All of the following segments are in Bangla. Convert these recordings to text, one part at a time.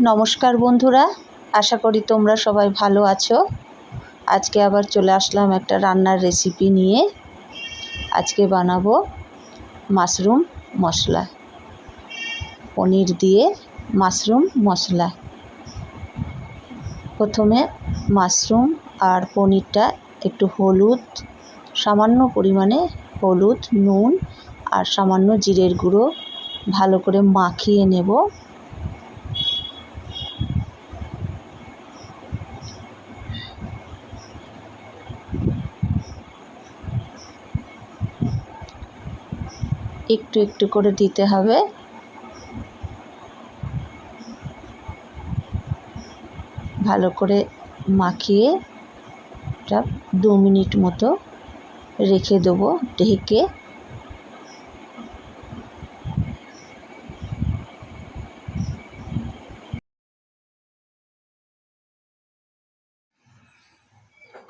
নমস্কার বন্ধুরা, আশা করি তোমরা সবাই ভালো আছো। আজকে আবার চলে আসলাম একটা রান্নার রেসিপি নিয়ে। আজকে বানাবো মাশরুম মশলা। পনির দিয়ে মাশরুম মশলা। প্রথমে মাশরুম আর পনিরটা একটু হলুদ, সামান্য পরিমাণে হলুদ, নুন আর সামান্য জিরের গুঁড়ো ভালো করে মাখিয়ে নেব। একটু একটু করে দিতে হবে। ভালো করে মাখিয়ে এটা দু মিনিট মতো রেখে দেবো ঢেকে।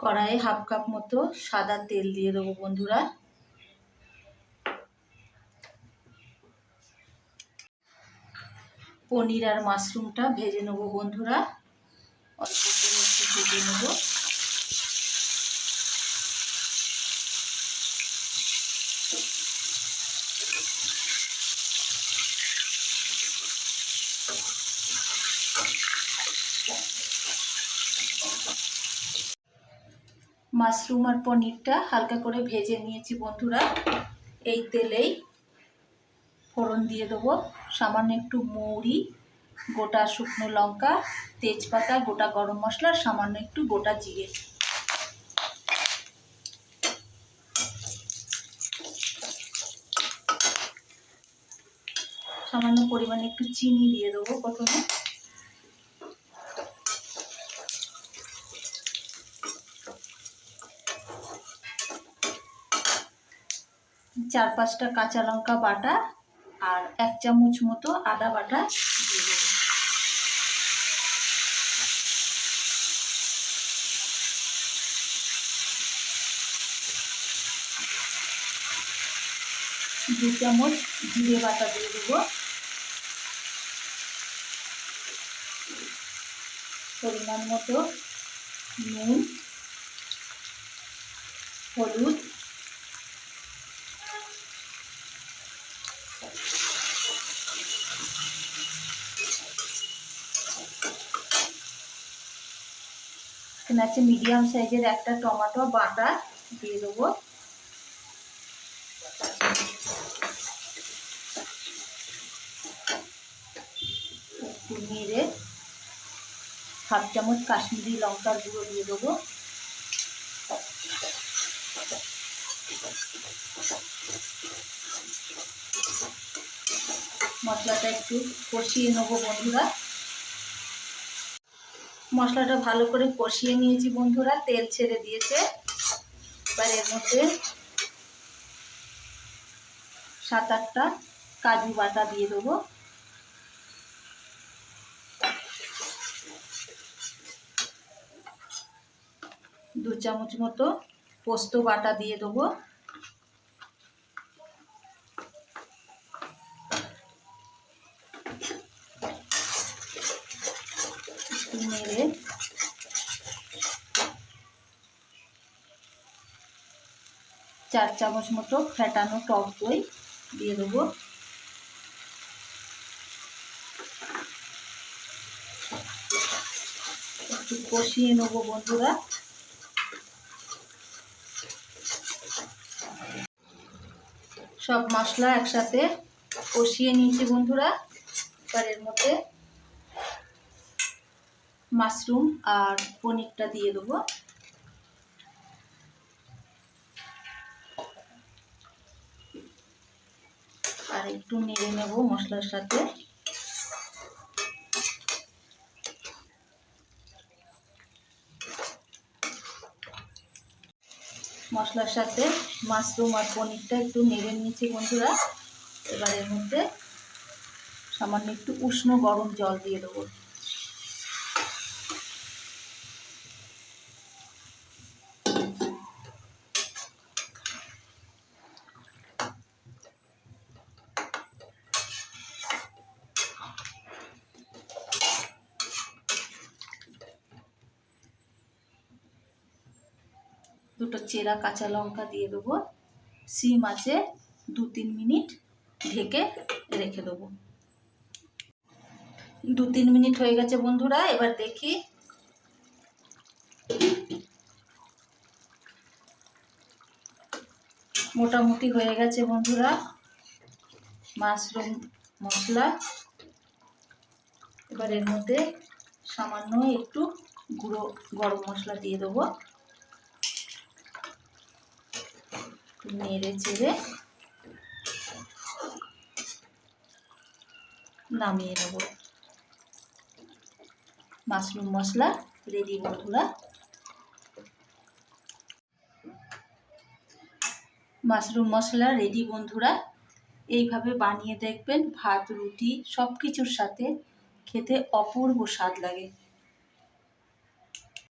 কড়াইয়ে হাফ কাপ মতো সাদা তেল দিয়ে দেবো বন্ধুরা। পনির আর মাশরুমটা ভেজে নেব বন্ধুরা। অল্প একটু ভেজে নেব। মাশরুম আর পনিরটা হালকা করে ভেজে নিয়েছি বন্ধুরা। এই তেলেই ফোড়ন দিয়ে দেবো। সামান্য একটু মৌরি, গোটা শুকনো লঙ্কা, তেজপাতা, গোটা গরম মশলা সামান্য একটু গোটা জিরে। সামান্য পরিমাণে একটু চিনি দিয়ে দেবো প্রথমে। চার পাঁচটা কাঁচা লঙ্কা বাটা আর এক চামচ মতো আদা বাটা দিয়ে দেবো। দু চামচ জিরে বাটা দিয়ে দেবো। পরিমাণ মতো নুন, হলুদ এখানে আছে মিডিয়াম সাইজের একটা টমেটো বাটা দিয়ে দেবো। একটু হাফ চামচ কাশ্মীরি লঙ্কার গুঁড়ো দিয়ে দেবো। মশলাটা একটু কষিয়ে নেব বন্ধুরা। মশলাটা ভালো করে কষিয়ে নিয়েছি বন্ধুরা, তেল ছেড়ে দিয়েছে। এবার এর মধ্যে সাত আটটা কাজু বাটা দিয়ে দেবো। দু চামচ মতো পোস্ত বাটা দিয়ে দেবো। নেড়ে চার চামচ মতো ফেটানো টক দই দিয়ে দেবো। একটু কষিয়ে নেব বন্ধুরা। সব মশলা একসাথে কষিয়ে নিয়েছি বন্ধুরা এবার এর মধ্যে। মাশরুম আর পনিরটা দিয়ে দেবো। আর একটু নেড়ে নেব মশলার সাথে। মশলার সাথে মাশরুম আর পনিরটা একটু নেড়ে নিয়েছি বন্ধুরা। এবার এর মধ্যে সামান্য একটু উষ্ণ গরম জল দিয়ে দেবো। দুটো চেরা কাঁচা লঙ্কা দিয়ে দেবো। সিম আছে, দু তিন মিনিট ঢেকে রেখে দেবো। দু তিন মিনিট হয়ে গেছে বন্ধুরা, এবার দেখি। মোটামুটি হয়ে গেছে বন্ধুরা, মাশরুম মশলা। এবার এর মধ্যে সামান্য একটু গুঁড়ো গরম মশলা দিয়ে দেবো। নেড়ে চেড়ে নামিয়ে নেব। মাশরুম মশলা রেডি বন্ধুরা মাশরুম মশলা রেডি বন্ধুরা, এইভাবে বানিয়ে দেখবেন, ভাত, রুটি সব কিছুর সাথে খেতে অপূর্ব স্বাদ লাগে।